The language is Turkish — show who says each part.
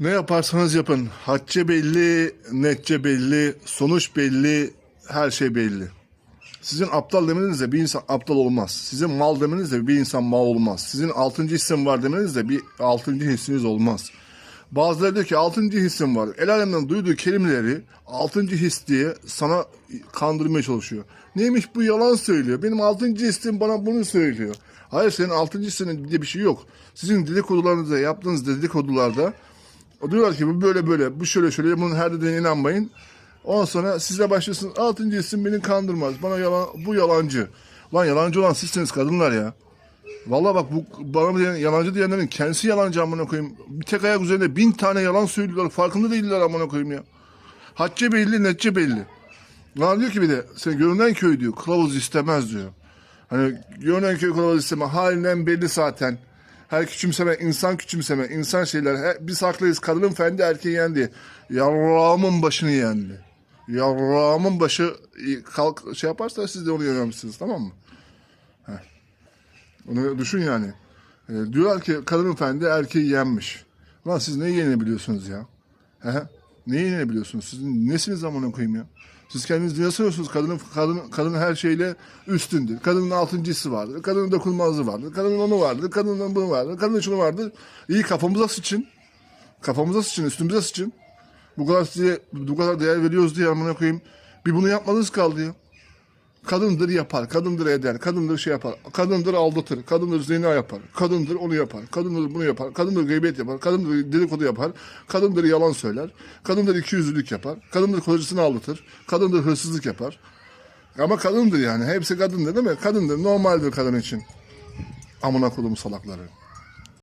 Speaker 1: Ne yaparsanız yapın. Hatçe belli, netçe belli, sonuç belli, her şey belli. Sizin aptal demenizle bir insan aptal olmaz. Sizin mal demenizle bir insan mal olmaz. Sizin altıncı hissim var demenizle bir altıncı hissiniz olmaz. Bazıları diyor ki altıncı hissim var. El alemden duyduğu kelimeleri altıncı his diye sana kandırmaya çalışıyor. Neymiş bu yalan söylüyor. Benim altıncı hissim bana bunu söylüyor. Hayır senin altıncı hissinin diye bir şey yok. Sizin dedikodularınızda yaptığınız dedikodularda diyorlar ki bu böyle böyle, bu şöyle şöyle, bunun her dediğine inanmayın. Ondan sonra size başlasın, altıncı isim beni kandırmaz. Bana yalan, bu yalancı. Lan yalancı olan sizsiniz kadınlar ya. Vallahi bak bu bana diyen, yalancı diyenlerin kendisi yalancı amına koyayım. Bir tek ayak üzerinde bin tane yalan söylüyorlar. Farkında değiller amına koyayım ya. Hacce belli, netçe belli. Lan diyor ki bir de sen görünen köy diyor. Kılavuz istemez diyor. Hani görünen köy kılavuz isteme. Halinden belli zaten. Her küçümseme, insan küçümseme, insan şeyler. Her, biz haklıyız. Kadının fendi erkeği yendi. Yarrağımın başını yendi. Yarrağımın başı e, kalk şey yaparsa siz de onu yememişsiniz tamam mı? Heh. Onu düşün yani. E, diyorlar ki kadının fendi erkeği yenmiş. Lan siz neyi yenebiliyorsunuz ya? He? Neyi yenebiliyorsunuz? Sizin nesiniz amına koyayım ya? Siz kendiniz ne sanıyorsunuz? Kadının, kadın, kadın her şeyle üstündür. Kadının altıncısı vardır. Kadının dokunmazlığı vardır. Kadının onu vardır. Kadının bunu vardır. Kadının şunu vardır. İyi kafamıza sıçın. Kafamıza sıçın. Üstümüze sıçın. Bu kadar size bu kadar değer veriyoruz diye amına koyayım. Bir bunu yapmadınız kaldı ya. Kadındır yapar, kadındır eder, kadındır şey yapar, kadındır aldatır, kadındır zina yapar, kadındır onu yapar, kadındır bunu yapar, kadındır gıybet yapar, kadındır dedikodu yapar, kadındır yalan söyler, kadındır ikiyüzlülük yapar, kadındır kocasını aldatır, kadındır hırsızlık yapar. Ama kadındır yani, hepsi kadındır değil mi? Kadındır, normaldir kadın için. Amına kodum salakları.